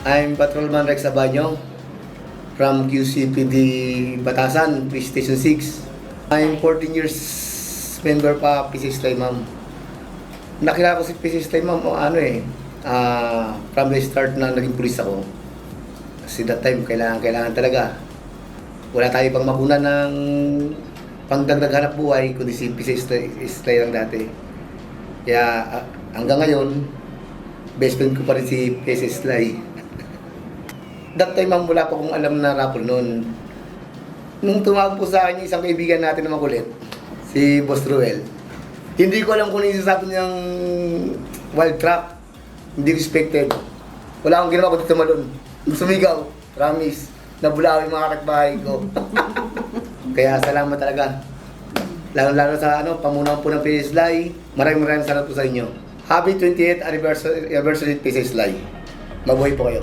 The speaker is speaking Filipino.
I'm Patrolman Rex Abanyo from QCPD Batasan, Station 6. I'm 14 years member pa PCS Slay, ma'am. Nakilala ko si PCS Slay, ma'am, o ano eh, ah, from the start na naging pulis ako. Kasi that time, kailangan, kailangan talaga. Wala tayo pang makuna ng pangdagdag hanap buhay, kundi si PCS Slay, Slay lang dati. Kaya ah, hanggang ngayon, best friend ko pa rin si PCS Slay. That time, ma'am, wala pa akong alam na rapper noon. Nung tumawag po sa akin isang kaibigan natin na makulit, si Boss Ruel, hindi ko alam kung ano sasabi niyang wild trap. Hindi respected. Wala akong ginawa kundi tumalon. Sumigaw. Promise. Nabulaw yung mga kapitbahay ko. Kaya salamat talaga. Lalo-lalo sa ano, pamunaw po ng PSLI. Lai. Maraming maraming salamat po sa inyo. Happy 28th anniversary, anniversary PSLI. Lai. Mabuhay po kayo.